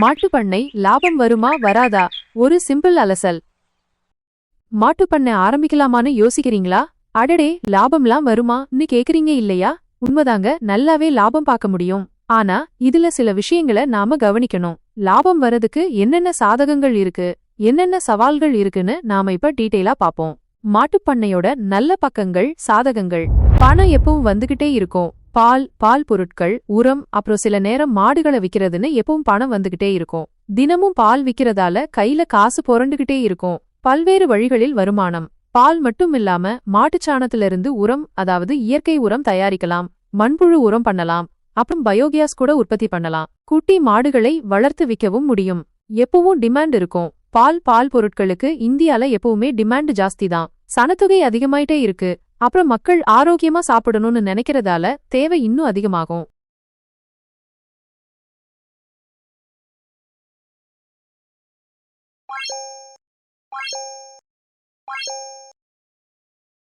மாட்டுப்பண்ணை லாபம் வருமா வராதா? ஒரு சிம்பிள் அலசல். மாட்டுப்பண்ணை ஆரம்பிக்கலாமான்னு யோசிக்கிறீங்களா? அடடே லாபம்லாம் வருமான்னு கேக்குறீங்க இல்லையா? உண்மைதாங்க நல்லாவே லாபம் பார்க்க முடியும். ஆனா இதுல சில விஷயங்களை நாம கவனிக்கணும். லாபம் வரதுக்கு என்னென்ன சாதகங்கள் இருக்கு? என்னென்ன சவால்கள் இருக்குன்னு நாம இப்ப டீட்டெயிலா பாப்போம் மாட்டுப்பண்ணையோட நல்ல பக்கங்கள் சாதகங்கள். பணம் எப்பவும் வந்துகிட்டே இருக்கும். பால் பால் பொருட்கள் உரம் அப்புறம் சில நேரம் மாடுகளை விக்கிறதுன்னு எப்பவும் பணம் வந்துகிட்டே இருக்கும். தினமும் பால் விக்கிறதால கையில காசு புரண்டுகிட்டே இருக்கும். பல்வேறு வழிகளில் வருமானம். பால் மட்டும் இல்லாம மாட்டுச்சாணத்திலிருந்து உரம் அதாவது இயற்கை உரம் தயாரிக்கலாம். மண்புழு உரம் பண்ணலாம். அப்புறம் பயோகியாஸ் கூட உற்பத்தி பண்ணலாம். குட்டி மாடுகளை வளர்த்து விற்கவும் முடியும். எப்பவும் டிமாண்ட் இருக்கும். பால் பால் பொருட்களுக்கு இந்தியால எப்பவுமே டிமாண்ட் ஜாஸ்தி தான். சனத்தொகை அதிகமாயிட்டே இருக்கு. அப்புறம் மக்கள் ஆரோக்கியமா சாப்பிடணும்னு நினைக்கிறதால தேவை இன்னும் அதிகமாகும்.